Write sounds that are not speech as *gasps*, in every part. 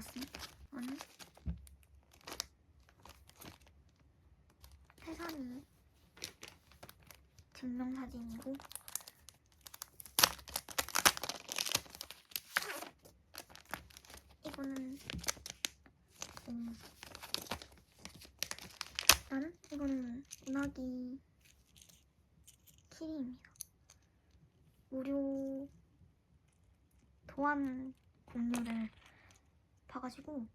왔습니다. 오늘 태산이 증명사진이고 이거는 음, 나는 이거는 운하기 키리입니다. 무료 도안 공유를 봐가지고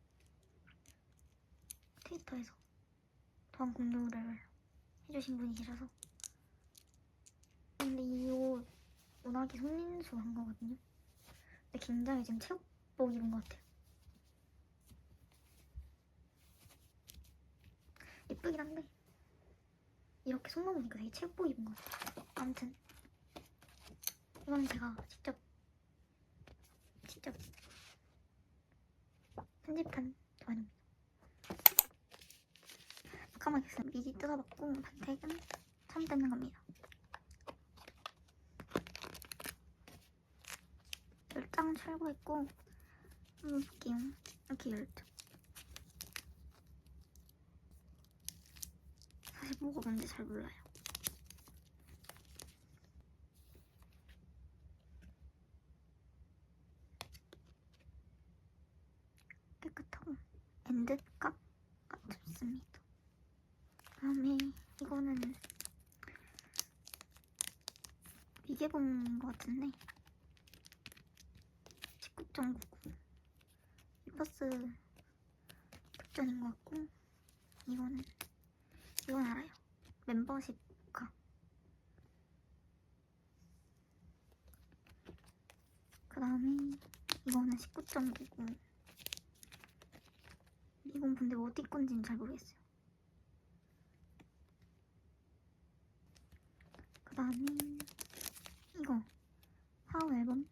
트위터에서 도안 공유를 해주신 분이 계셔서 근데 이옷 운하기 손민수 한 거거든요. 근데 굉장히 지금 체육복 입은 것 같아요. 예쁘긴 한데 이렇게 손 넘으니까 되게 체육복 입은 것 같아요. 아무튼 이건 제가 직접 직접 편집한 도안입니다. 했어요. 미리 뜯어봤고 반택은 처음 뜯는 겁니다. 열장 철거했고 한번 볼게요. 이렇게 열죠. 사실 뭐가 뭔지 잘 몰라요. 깨끗하고 엔드값 좋습니다. 그다음에 이거는 미개봉인 것 같은데 19.99 이퍼스 특전인 것 같고 이거는 이건 알아요. 멤버십 가그 다음에 이거는 19.99 이건 근데 어디 건지는 잘 모르겠어요. 그 다음에 이거 하우 앨범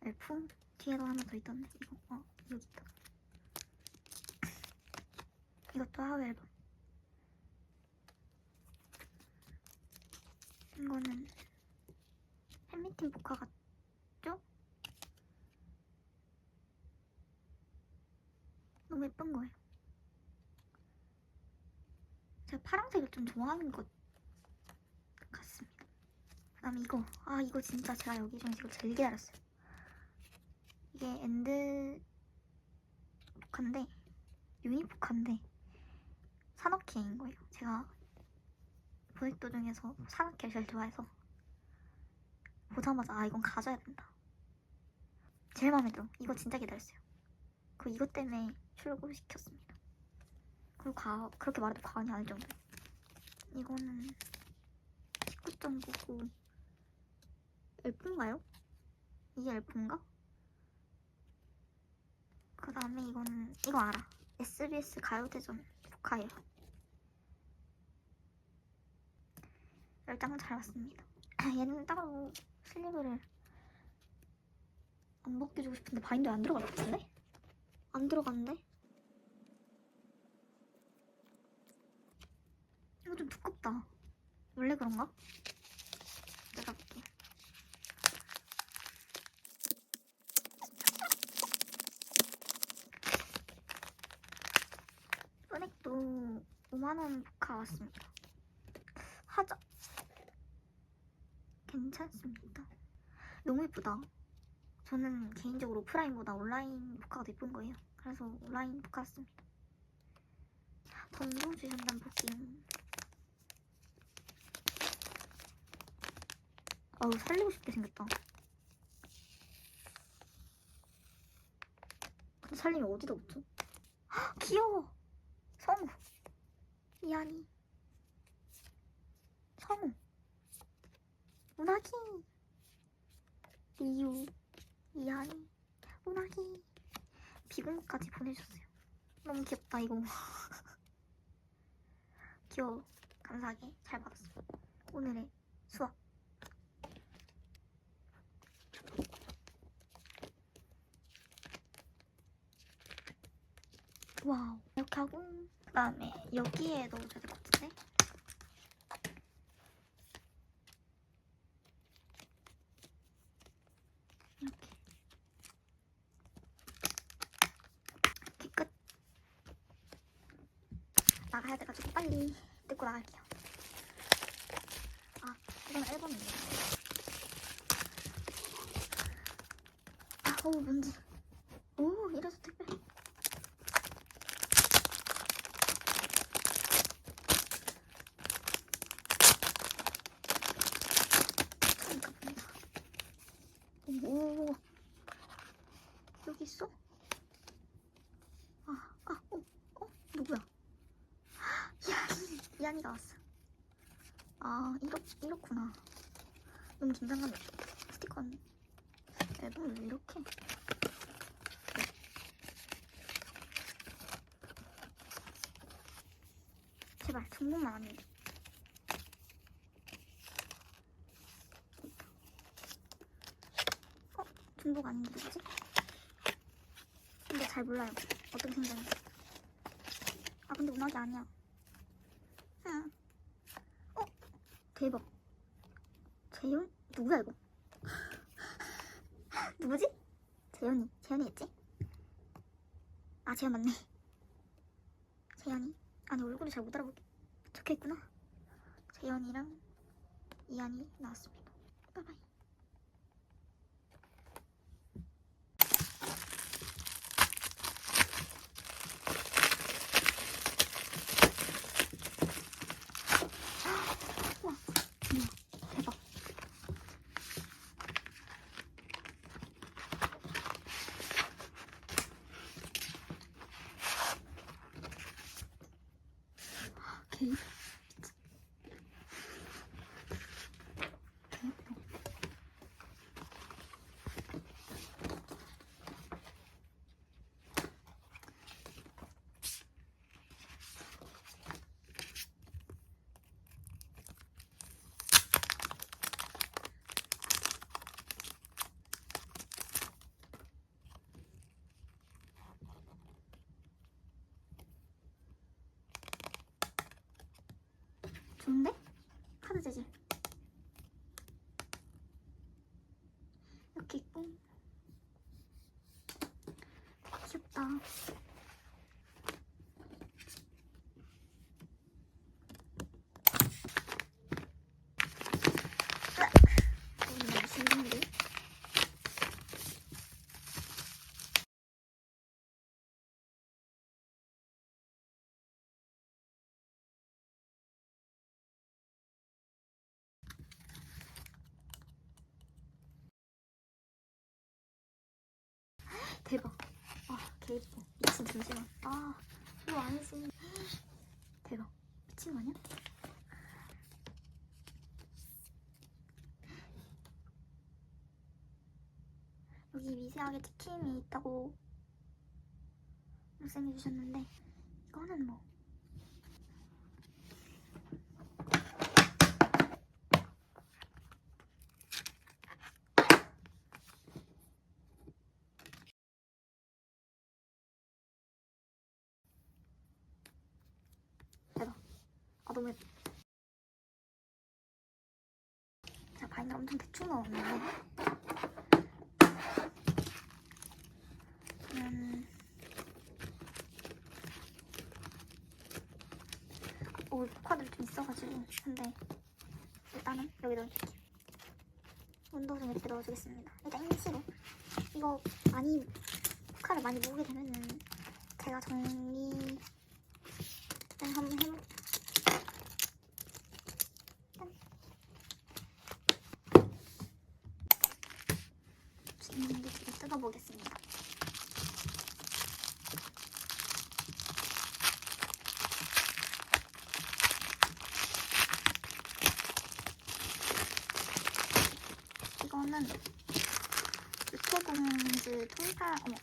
엘프 뒤에도 하나 더 있던데 이거 어 여기 있다. 이것도 하우 앨범. 이거는 팬미팅 복화 같죠? 너무 예쁜 거예요. 제가 파란색을 좀 좋아하는 것 같습니다. 그 다음에 이거. 아, 이거 진짜 제가 여기 중에서 이거 제일 기다렸어요. 이게 엔드 포카인데, 유니 포카인데, 산업케인 거예요. 제가 보넥도 중에서 산업케를 제일 좋아해서 보자마자 아, 이건 가져야 된다. 제일 마음에 들어. 이거 진짜 기다렸어요. 그 이것 때문에 출고 시켰습니다. 그리고 가, 그렇게 말해도 과언이 아닐 정도. 이거는 19.99 엘프인가요? 이게 엘프인가? 그 다음에 이거는 이거 알아. SBS 가요대전 조카예요. 열장은 잘 왔습니다. *laughs* 얘는 따로 슬리브를 안 벗겨주고 싶은데 바인더에 안 들어갈 것 같은데? 안 들어갔는데? 이거 좀 두껍다. 원래 그런가? 내가 볼게. 소닉도 5만원 부카 왔습니다. 하자. 괜찮습니다. 너무 예쁘다. 저는 개인적으로 오프라인보다 온라인 포카가 더 예쁜 거예요. 그래서 온라인 포카 샀습니다. 덤도 주셨단 볼게 아우 살리고 싶게 생겼다. 근데 살리면 어디다 붙여? 헉, 귀여워. 성우. 이한이. 성우. 운하기. 리유. 이한이. 운하기. 비공까지 보내주셨어요. 너무 귀엽다 이거. *laughs* 귀여워. 감사하게 잘 받았어. 오늘의 수업. 와우. 이렇게 하고 그 다음에 여기에 넣어줘야 될 것 같은데? 이렇게. 이렇게 끝. 나가야 돼가지고 빨리 뜯고 나갈게요. 아 이건 앨범이네 아 아우 뭔지. 이한이, 이한이가 왔어. 아, 이렇, 이렇구나. 너무 긴장감이. 스티커는 앨범을 왜 이렇게? 제발 아니면 돼. 있다. 어? 중국 아닌데 누구지? 근데 잘 몰라요. 어떤 생각인지. 아 근데 음악이 아니야. 응. 어? 대박. 재현? 누구야 이거? 누구지? 재현이. 재현이겠지? 아 재현 맞네. 재현이. 아니 얼굴이 잘 못 알아보게. 적혀있구나. 재현이랑 이한이 나왔습니다. 바이바이. 우와, 우와, 대박. 개 예뻐. 개 예뻐. 좋은데? 카드 재질. 이렇게 있고. 귀엽다 으악! 오늘 너무 신기한데? 대박. 아 개이뻐 미친 잠시만. 아 이거 아니지 *gasps* 대박. 미친 거 아니야? 여기 미세하게 튀김이 있다고 말씀해 주셨는데 이거는 뭐 대박 아 너무 예뻐 제가 바인더 엄청 대충 넣었는데. 음... 오, 포카들 좀 있어가지고 근데 일단은 여기 넣어줄게요. 운동좀 이렇게 넣어주겠습니다. 일단 임시로. 이거 많이 포카를 많이 모으게 되면은 제가 정리 한번 해볼게요 주인님들 지금 뜯어보겠습니다 이거는 유토봉즈 통살 어머.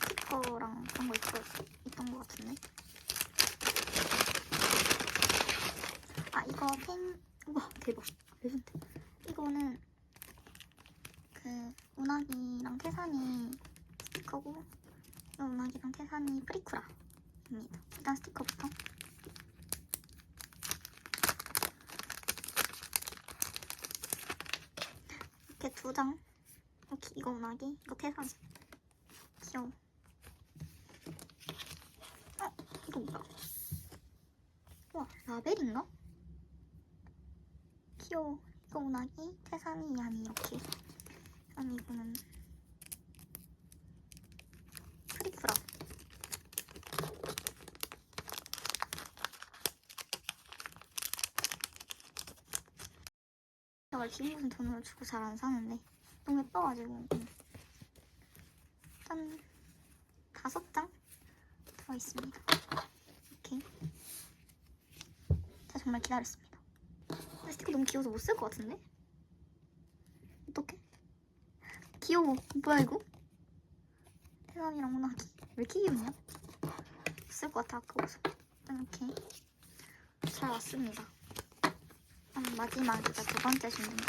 스티커랑 그런 거 있어, 있던 거 같은데? 아 이거 펜 우와 대박. 레전드. 이거는 그 운하기랑 태산이 스티커고 이 운하기랑 태산이 프리쿠라입니다. 일단 스티커부터 이렇게 두 장. 이렇게 이거 운하기, 이거 태산. 귀여워. 어? 이거 뭐야? 와 라벨인가? 귀여워. 이거 운하기 태산이 아니 이렇게. 그다음 이거는 프리프라. 제가 기분 돈을 주고 잘 안 사는데 너무 예뻐가지고 음. 일단 다섯 장 들어있습니다. 이렇게 제가 정말 기다렸습니다. 스티커 너무 귀여워서 못 쓸 것 같은데? 어떡해? 귀여워. 뭐야 이거? 태남이랑 문학이 왜 이렇게 귀엽냐? 못쓸것 같아 아까워서 이렇게 잘 왔습니다. 한 마지막이자 두 번째 준비.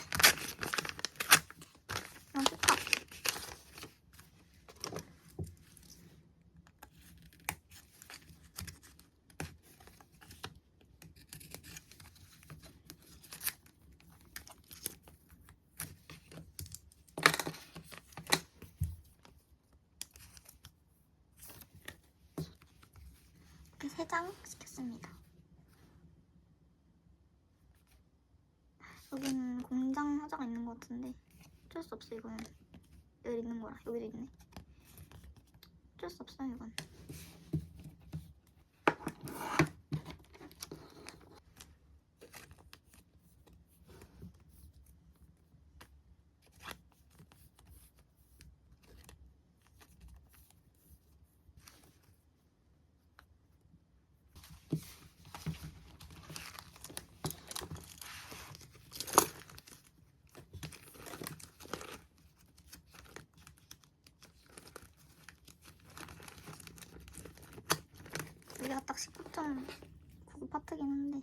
이런 축하. 이렇게 세장 시켰습니다. 여기는 공장 화자가 있는 것 같은데 어쩔 수 없어 이거는. 여기 있는 거라 여기도 있네. 어쩔 수 없어요 이건 여기가 딱19.9 파트긴 한데